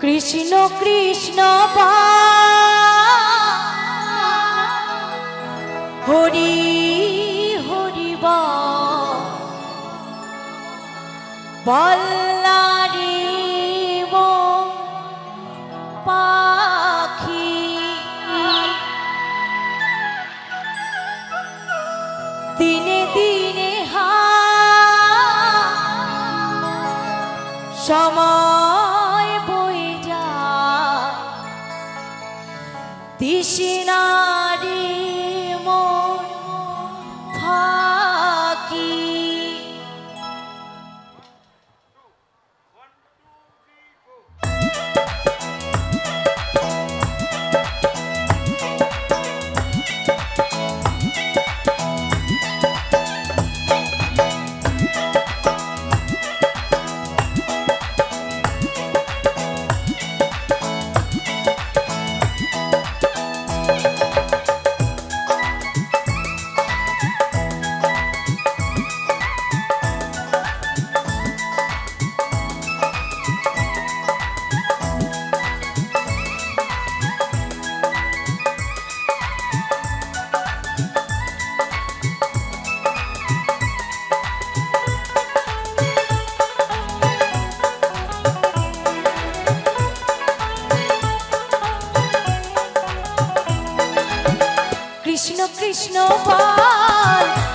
কৃষ্ণ কৃষ্ণ হরি হরি বল্লারি পাখি। দিনে দিনে হা। সময় しな কৃষ্ণ কৃষ্ণ বল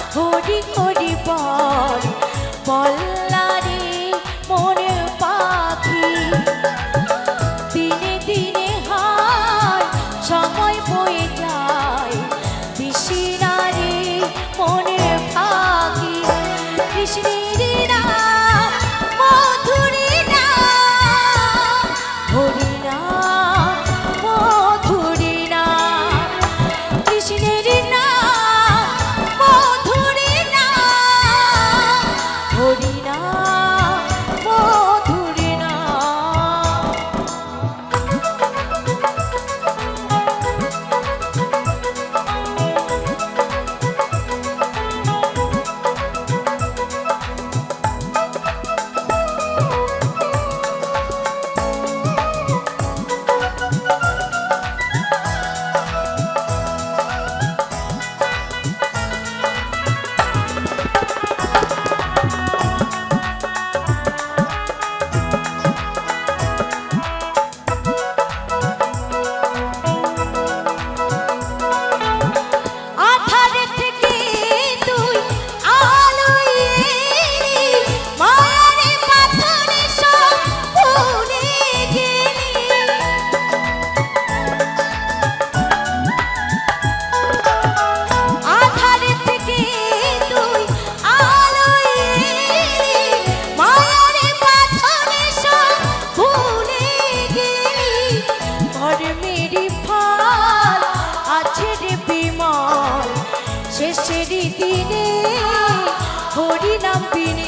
Campini.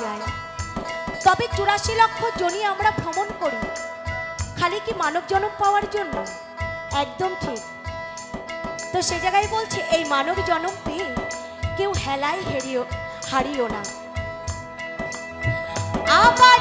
যায়। তবে চুরাশি লক্ষ জনই আমরা ভ্রমণ করি। খালি কি মানব জনম পাওয়ার জন্য? একদম ঠিক। তো সে জায়গায় বলছে, এই মানব পেয়ে কেউ হেলায় হেরিও হারিও না। আবার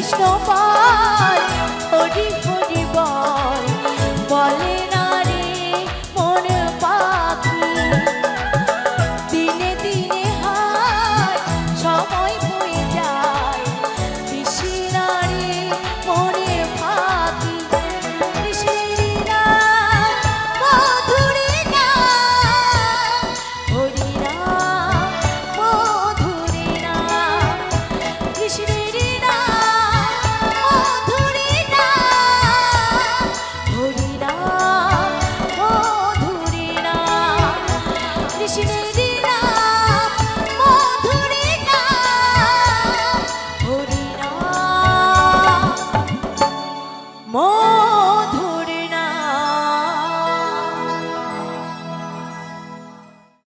কৃষ্ণ পায়।